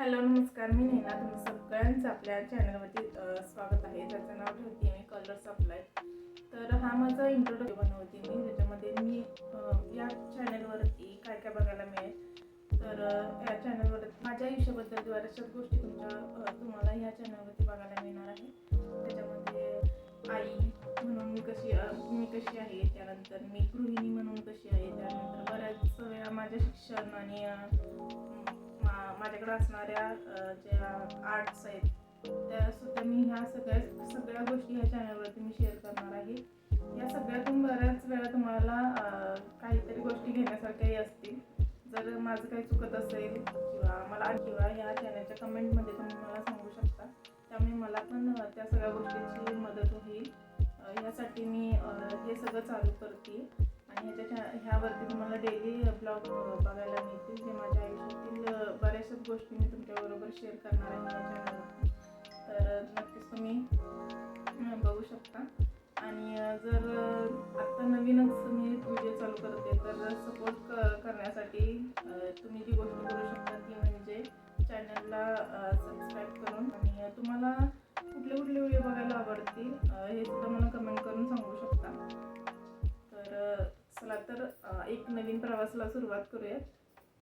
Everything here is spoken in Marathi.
हॅलो नमस्कार. मी नेना. तुम्ही सगळ्यांचं आपल्या चॅनलवरती स्वागत आहे. त्याचं नाव ठेवते मी कलर सप्लाय तर हा माझा इंट्रोडक्ट बनवते मी. ज्याच्यामध्ये मी या चॅनलवरती काय काय बघायला मिळेल. तर या चॅनलवर माझ्या आयुष्याबद्दल बऱ्याचशाच गोष्टी तुमच्या तुम्हाला या चॅनलवरती बघायला मिळणार आहे. त्याच्यामध्ये आई म्हणून मी कशी मी कशी आहे त्यानंतर मी गृहिणी म्हणून कशी आहे त्यानंतर बऱ्याच वेळा माझ्या शिक्षण आणि माझ्याकडे असणाऱ्या ज्या आर्ट्स आहेत त्या सुद्धा मी ह्या सगळ्या सगळ्या गोष्टी ह्या चॅनलवरती मी शेअर करणार आहे. या सगळ्यातून बऱ्याच वेळा तुम्हाला काहीतरी गोष्टी घेण्यासारख्याही असतील. जर माझं काही चुकत असेल किंवा मला किंवा ह्या चॅनलच्या कमेंटमध्ये तुम्ही मला सांगू शकता. त्यामुळे मला पण त्या सगळ्या गोष्टींची मदत होईल. ह्यासाठी मी हे सगळं चालू करते. आणि ह्याच्या चॅ- ह्यावरती तुम्हाला डेली ब्लॉग बघायला अ, गोष्टी मी तुमच्याबरोबर शेअर करणार आहे माझ्या चॅनलवरती तर नक्कीच तुम्ही बघू शकता. आणि जर आत्ता नवीनच मी व्हिडिओ चालू करते तर सपोर्ट क करण्यासाठी तुम्ही जी गोष्ट करू शकता ती म्हणजे चॅनलला सबस्क्राईब करून आणि तुम्हाला कुठले कुठले व्हिडिओ बघायला आवडतील हे सुद्धा मला कमेंट करून सांगू शकता. तर चला तर एक नवीन प्रवासाला सुरुवात करूयात.